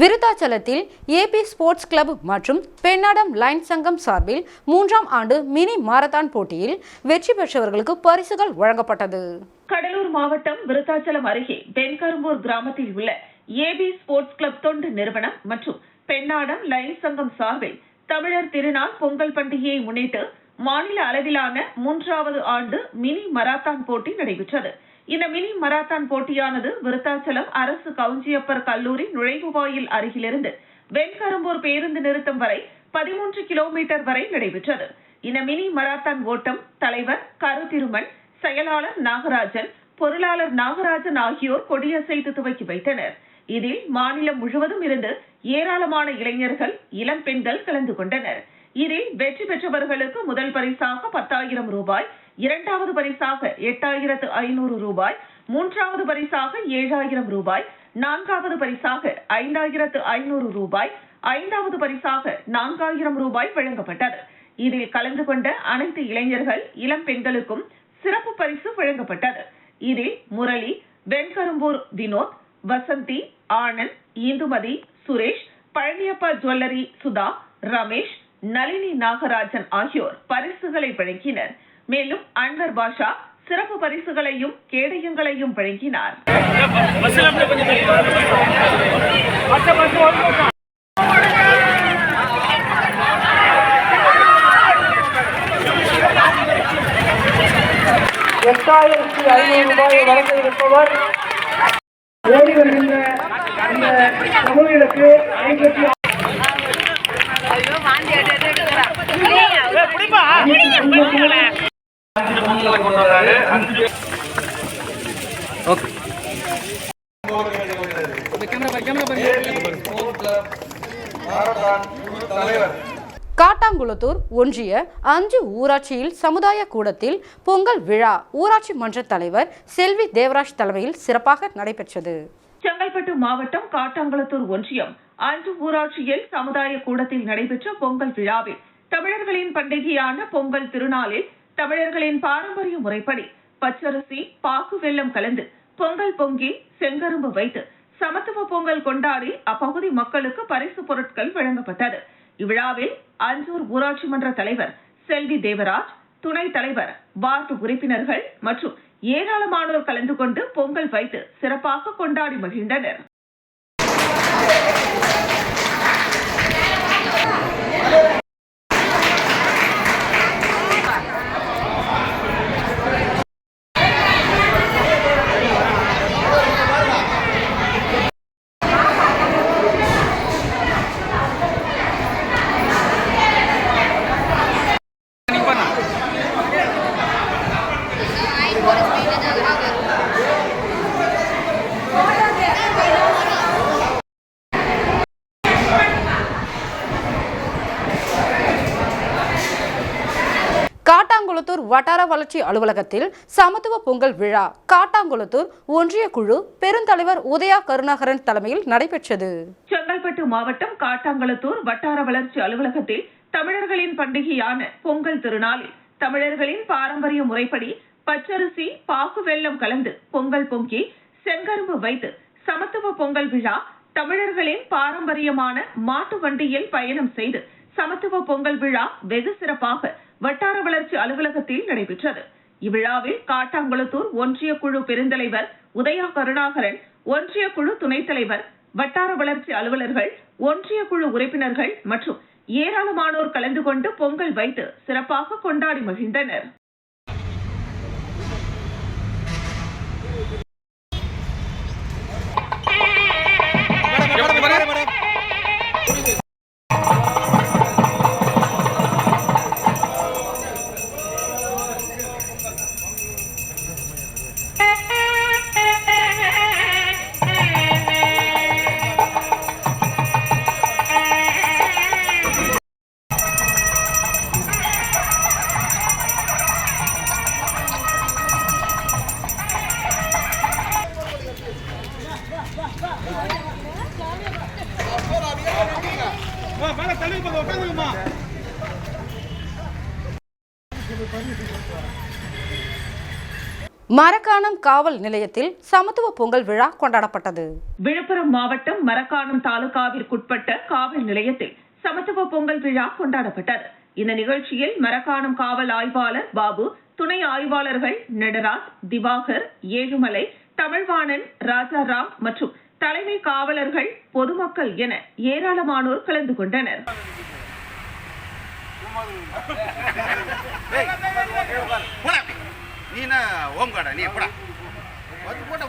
விருத்தாச்சலத்தில் AB sports club மற்றும் Pennadam line சங்கம் சார்பில் மூன்றாம் ஆண்டு மினி மாரத்தான் போட்டியில் வெற்றி பெற்றவர்களுக்கு பரிசுகள் வழங்கப்பட்டது. கடலூர் மாவட்டம் விருத்தாச்சலம் அருகே பெண்கரும்பூர் கிராமத்தில் உள்ள ஏபி ஸ்போர்ட்ஸ் கிளப் தொண்டு நிறுவனம் மற்றும் பெண்ணாடம் லைன் சங்கம் சார்பில் தமிழர் திருநாள் பொங்கல் பண்டிகையை முன்னிட்டு மாநில அளவிலான மூன்றாவது ஆண்டு மினி மராத்தான் போட்டி நடைபெற்றது. இந்த மினி மராத்தான் போட்டியானது விருத்தாச்சலம் அரசு கவுஞ்சியப்பர் கல்லூரி நுழைவுவாயில் அருகிலிருந்து வெண்கரும்பூர் பேருந்து நிறுத்தம் வரை பதிமூன்று கிலோமீட்டர் வரை நடைபெற்றது. இந்த மினி மராத்தான் ஓட்டம் தலைவர் கரு திருமன் செயலாளர் நாகராஜன் பொருளாளர் நாகராஜன் ஆகியோர் கொடியசைத்து துவக்கி வைத்தனர். இதில் மாநிலம் முழுவதும் இருந்து ஏராளமான இளைஞர்கள் இளம் பெண்கள் கலந்து கொண்டனர். இதில் வெற்றி பெற்றவர்களுக்கு முதல் பரிசாக பத்தாயிரம் ரூபாய் இரண்டாவது பரிசாக எட்டாயிரத்து ஐநூறு ரூபாய் மூன்றாவது பரிசாக ஏழாயிரம் ரூபாய் நான்காவது பரிசாக ஐந்தாயிரத்து ஐநூறு ரூபாய் ஐந்தாவது பரிசாக நான்காயிரம் ரூபாய் வழங்கப்பட்டது. இதில் கலந்து கொண்ட அனைத்து இளைஞர்கள் இளம் பெண்களுக்கும் சிறப்பு பரிசு வழங்கப்பட்டது. இதில் முரளி வெண்கரும்பூர் வினோத் வசந்தி ஆனந்த் இந்துமதி சுரேஷ் பழனியப்பா ஜுவல்லரி சுதா ரமேஷ் நளினி நாகராஜன் ஆகியோர் பரிசுகளை வழங்கினர். மேலும் அன்வர் பாஷா சிறப்பு பரிசுகளையும் கேடயங்களையும் வழங்கினார். எட்டாயிரத்தி ஐநூறு ரூபாயை வழங்க இருப்பவர். ஓடி வருகின்ற காட்டாங்குளத்தூர் ஒன்றிய அஞ்சு ஊராட்சியில் சமுதாய கூடத்தில் பொங்கல் விழா ஊராட்சி மன்ற தலைவர் செல்வி தேவராஜ் தலைமையில் சிறப்பாக நடைபெற்றது. செங்கல்பட்டு மாவட்டம் காட்டாங்குளத்தூர் ஒன்றியம் அஞ்சு ஊராட்சியில் சமுதாய கூடத்தில் நடைபெற்ற பொங்கல் விழாவில் தமிழர்களின் பண்டிகையான பொங்கல் திருநாளில் தமிழர்களின் பாரம்பரிய முறைப்படி பச்சரிசி பாக்கு வெல்லம் கலந்து பொங்கல் பொங்கி செங்கரும்பு வைத்து சமத்துவ பொங்கல் கொண்டாடி அப்பகுதி மக்களுக்கு பரிசு பொருட்கள் வழங்கப்பட்டது. இவ்விழாவில் அஞ்சூர் ஊராட்சி மன்ற தலைவர் செல்வி தேவராஜ் துணைத் தலைவர் வார்டு உறுப்பினர்கள் மற்றும் ஏராளமானோர் கலந்து கொண்டு பொங்கல் வைத்து சிறப்பாக கொண்டாடி மகிழ்ந்தனர். காட்டாங்குளத்தூர் வட்டார வளர்ச்சி அலுவலகத்தில் சமத்துவ பொங்கல் விழா. காட்டாங்குளத்தூர் ஒன்றிய குழு பெருந்தலைவர் உதயா கருணாகரன் தலைமையில் நடைபெற்றது. செங்கல்பட்டு மாவட்டம் காட்டாங்குளத்தூர் வட்டார வளர்ச்சி அலுவலகத்தில் தமிழர்களின் பண்டிகையான பொங்கல் திருநாளில் தமிழர்களின் பாரம்பரிய முறைப்படி பச்சரிசி பாகு வெல்லம் கலந்து பொங்கல் பொங்கி செங்கரும்பு வைத்து சமத்துவ பொங்கல் விழா தமிழர்களின் பாரம்பரியமான மாட்டு வண்டியில் பயணம் செய்து சமத்துவ பொங்கல் விழா வெகு சிறப்பாக வட்டார வளர்ச்சி அலுவலகத்தில் நடைபெற்றது. இவ்விழாவில் காட்டாங்குளத்தூர் ஒன்றிய குழு பெருந்தலைவர் உதயா கருணாகரன் ஒன்றிய குழு துணைத் தலைவர் வட்டார வளர்ச்சி அலுவலர்கள் ஒன்றிய குழு உறுப்பினர்கள் மற்றும் ஏராளமானோர் கலந்து கொண்டு பொங்கல் வைத்து சிறப்பாக கொண்டாடி மகிழ்ந்தனர். மரக்காணம் காவல் நிலையத்தில் சமத்துவ பொங்கல் விழா கொண்டாடப்பட்டது. விழுப்புரம் மாவட்டம் மரக்காணம் தாலுகாவிற்குட்பட்ட காவல் நிலையத்தில் சமத்துவ பொங்கல் விழா கொண்டாடப்பட்டது. இந்த நிகழ்ச்சியில் மரக்காணம் காவல் ஆய்வாளர் பாபு துணை ஆய்வாளர்கள் நடராஜ் திவாகர் ஏழுமலை தமிழ்வாணன் ராஜாராம் மற்றும் தலைமை காவலர்கள் பொதுமக்கள் என ஏராளமானோர் கலந்து கொண்டனர். நீ என்ன ஓம்காடா நீ போடா வந்து போட்டா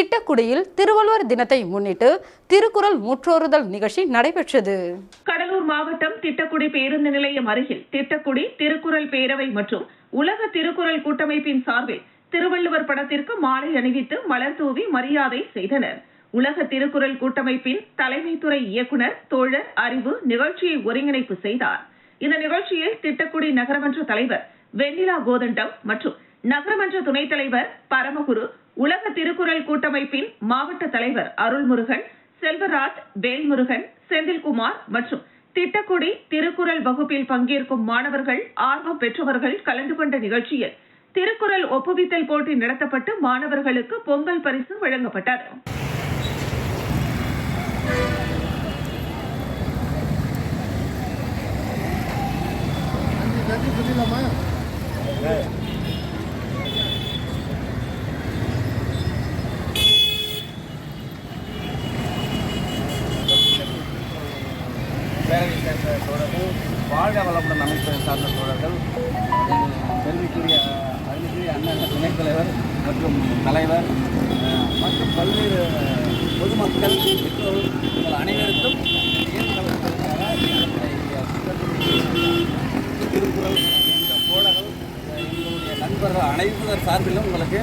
திட்டக்குடியில் திருவள்ளுவர் தினத்தை முன்னிட்டு திருக்குறள் முற்றோறுதல் நிகழ்ச்சி நடைபெற்றது. கடலூர் மாவட்டம் திட்டக்குடி பேருந்து நிலையம் அருகில் திட்டக்குடி திருக்குறள் பேரவை மற்றும் உலக திருக்குறள் கூட்டமைப்பின் சார்பில் திருவள்ளுவர் படத்திற்கு மாலை அணிவித்து மலர் தூவி மரியாதை செய்தனர். உலக திருக்குறள் கூட்டமைப்பின் தலைமைத்துறை இயக்குனர் தோழர் அறிவு நிகழ்ச்சியை ஒருங்கிணைப்பு செய்தார். இந்த நிகழ்ச்சியில் திட்டக்குடி நகரமன்ற தலைவர் வெண்ணிலா கோதண்டம் மற்றும் நகரமன்ற துணைத் தலைவர் பரமகுரு உலக திருக்குறள் கூட்டமைப்பின் மாவட்ட தலைவர் அருள்முருகன் செல்வராஜ் வேல்முருகன் செந்தில்குமார் மற்றும் திட்டக்குடி திருக்குறள் வகுப்பில் பங்கேற்கும் மாணவர்கள் ஆர்வம் பெற்றவர்கள் கலந்து கொண்ட நிகழ்ச்சியில் திருக்குறள் ஒப்புவித்தல் போட்டி நடத்தப்பட்டு மாணவர்களுக்கு பொங்கல் பரிசு வழங்கப்பட்டது. பேரவை சேர்ந்த தோழர்கள் வாழ்க வளமுடன் அமைப்பை சார்ந்த தோழர்கள் கல்விக்குரிய அருமைக்குரிய அண்ணன் துணைத் தலைவர் மற்றும் தலைவர் மற்றும் பல்வேறு பொதுமக்கள் பெற்றோர் உங்கள் அனைவருக்கும் திருக்குறள் இந்த தோழர்கள் எங்களுடைய நண்பர்கள் அனைவர் சார்பிலும் உங்களுக்கு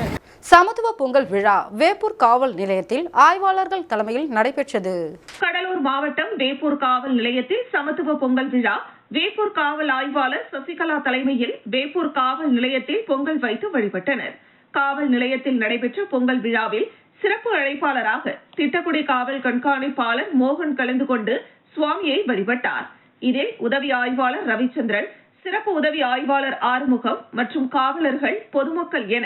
சமத்துவ பொங்கல் விழா வேப்பூர் காவல் நிலையத்தில் ஆய்வாளர்கள் தலைமையில் நடைபெற்றது. கடலூர் மாவட்டம் வேப்பூர் காவல் நிலையத்தில் சமத்துவ பொங்கல் விழா வேப்பூர் காவல் ஆய்வாளர் சசிகலா தலைமையில் வேப்பூர் காவல் நிலையத்தில் பொங்கல் வைத்து வழிபட்டனர். காவல் நிலையத்தில் நடைபெற்ற பொங்கல் விழாவில் சிறப்பு அழைப்பாளராக திட்டக்குடி காவல் கண்காணிப்பாளர் மோகன் கலந்து கொண்டு சுவாமியை வழிபட்டார். இதில் உதவி ஆய்வாளர் ரவிச்சந்திரன் சிறப்பு உதவி ஆய்வாளர் ஆறுமுகம் மற்றும் காவலர்கள் பொதுமக்கள் என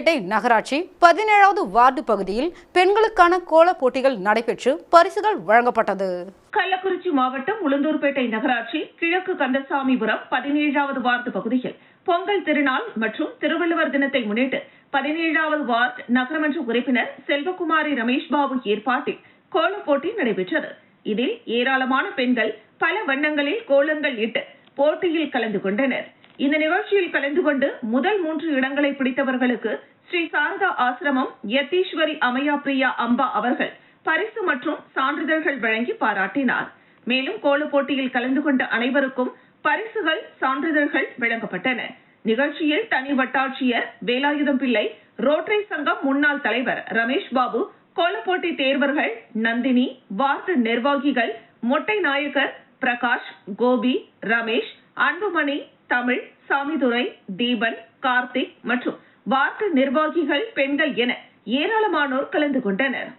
பேட்டை நகராட்சி பதினேழாவது வார்டு பகுதியில் பெண்களுக்கான கோலப் போட்டிகள் நடைபெற்று பரிசுகள் வழங்கப்பட்டது. கள்ளக்குறிச்சி மாவட்டம் உளுந்தூர்பேட்டை நகராட்சி கிழக்கு கந்தசாமிபுரம் பதினேழாவது வார்டு பகுதியில் பொங்கல் திருநாள் மற்றும் திருவள்ளுவர் தினத்தை முன்னிட்டு பதினேழாவது வார்டு நகரமன்ற உறுப்பினர் செல்வகுமாரி ரமேஷ் பாபு ஏற்பாட்டில் கோலப் போட்டி நடைபெற்றது. இதில் ஏராளமான பெண்கள் பல வண்ணங்களில் கோலங்கள் இட்டு போட்டியில் கலந்து கொண்டனர். இந்த நிகழ்ச்சியில் கலந்து கொண்டு முதல் மூன்று இடங்களை பிடித்தவர்களுக்கு ஸ்ரீ சாரதா ஆசிரமம் யத்தீஸ்வரி அமையா பிரியா அம்பா அவர்கள் பரிசு மற்றும் சான்றிதழ்கள் வழங்கி பாராட்டினார். மேலும் கோல போட்டியில் கலந்து கொண்ட அனைவருக்கும் பரிசுகள் சான்றிதழ்கள் வழங்கப்பட்டன. நிகழ்ச்சியில் தனி வட்டாட்சியர் வேலாயுதம் பிள்ளை ரோட்டரி சங்கம் முன்னாள் தலைவர் ரமேஷ் பாபு கோலப்போட்டி தேர்வர்கள் நந்தினி வார்டு நிர்வாகிகள் மொட்டை நாயக்கர் பிரகாஷ் கோபி ரமேஷ் அன்புமணி தமிழ் சாமிதுரை தீபன் கார்த்திக் மற்றும் வார்டு நிர்வாகிகள் பெண்கள் என ஏராளமானோர் கலந்து கொண்டனர்.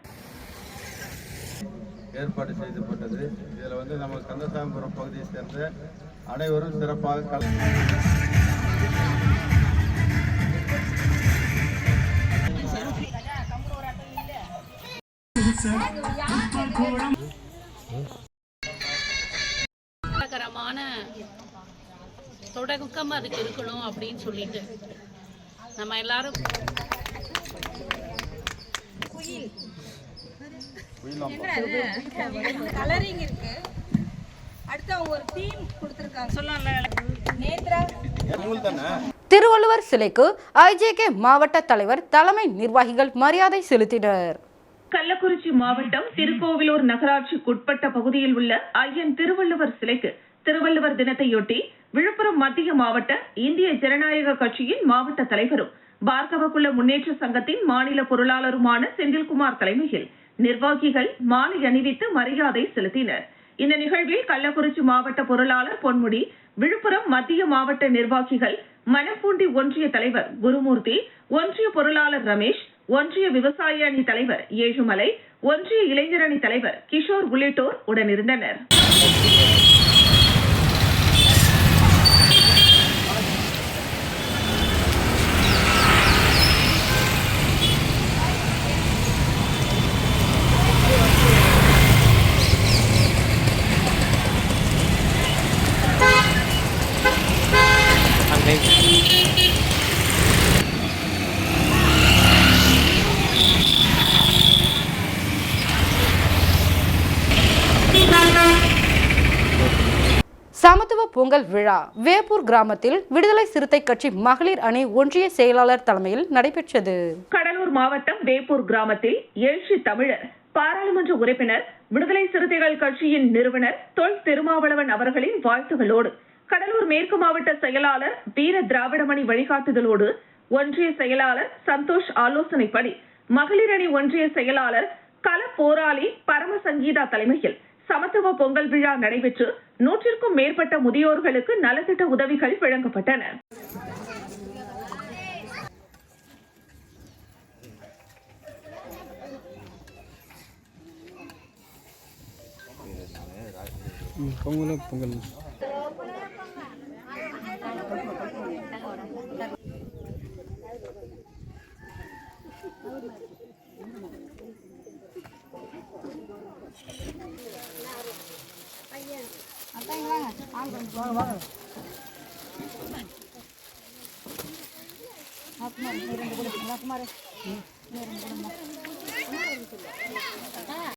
ஏற்பாடு செய்யப்பட்டது இதில் வந்து நம்ம கந்தசாமிபுரம் பகுதியை சேர்ந்த அனைவரும் சிறப்பாக கல மங்களகரமான தொடக்கம் அதுக்கு இருக்கணும் அப்படின்னு சொல்லிட்டு. நம்ம எல்லாரும் கலரிங் இருக்கு. அடுத்து அவங்க ஒரு தீம் கொடுத்துருக்காங்க. சொல்லலாம் நேத்ரா. திருவள்ளுவர் சிலைக்கு ஐஜேகே மாவட்ட தலைவர் தலைமை நிர்வாகிகள் மரியாதை செலுத்தினர். கள்ளக்குறிச்சி மாவட்டம் திருக்கோவிலூர் நகராட்சிக்குட்பட்ட பகுதியில் உள்ள ஐயன் திருவள்ளுவர் சிலைக்கு திருவள்ளுவர் தினத்தையொட்டி விழுப்புரம் மத்திய மாவட்ட இந்திய ஜனநாயக கட்சியின் மாவட்ட தலைவரும் பார்கவகுல முன்னேற்ற சங்கத்தின் மாநில பொருளாளருமான செந்தில்குமார் தலைமையில் நிர்வாகிகள் மாலை அணிவித்து மரியாதை செலுத்தினர். இந்த நிகழ்வில் கள்ளக்குறிச்சி மாவட்ட பொருளாளர் பொன்முடி விழுப்புரம் மத்திய மாவட்ட நிர்வாகிகள் மணப்பூண்டி ஒன்றிய தலைவர் குருமூர்த்தி ஒன்றிய பொருளாளர் ரமேஷ் ஒன்றிய விவசாய அணி தலைவர் ஏழுமலை ஒன்றிய இளைஞர் அணி தலைவர் கிஷோர் உள்ளிட்டோர் உடனிருந்தனர். சமத்துவ பொங்கல் விழா. வேப்பூர் கிராமத்தில் விடுதலை சிறுத்தை கட்சி மகளிர் அணி ஒன்றிய செயலாளர் தலைமையில் நடைபெற்றது. கடலூர் மாவட்டம் வேப்பூர் கிராமத்தில் எழுச்சி தமிழர் பாராளுமன்ற உறுப்பினர் விடுதலை சிறுத்தைகள் கட்சியின் நிறுவனர் தொல் திருமாவளவன் அவர்களின் வாழ்த்துகளோடு கடலூர் மேற்கு மாவட்ட செயலாளர் வீர திராவிடமணி வழிகாட்டுதலோடு ஒன்றிய செயலாளர் சந்தோஷ் ஆலோசனைப்படி மகளிர் அணி ஒன்றிய செயலாளர் கள போராளி பரமசங்கீதா தலைமையில் சமத்துவ பொங்கல் விழா நடைபெற்று நூற்றிற்கும் மேற்பட்ட முதியோர்களுக்கு நலத்திட்ட உதவிகள் வழங்கப்பட்டன. பொங்கல் பொங்கல். வாங்க வாங்க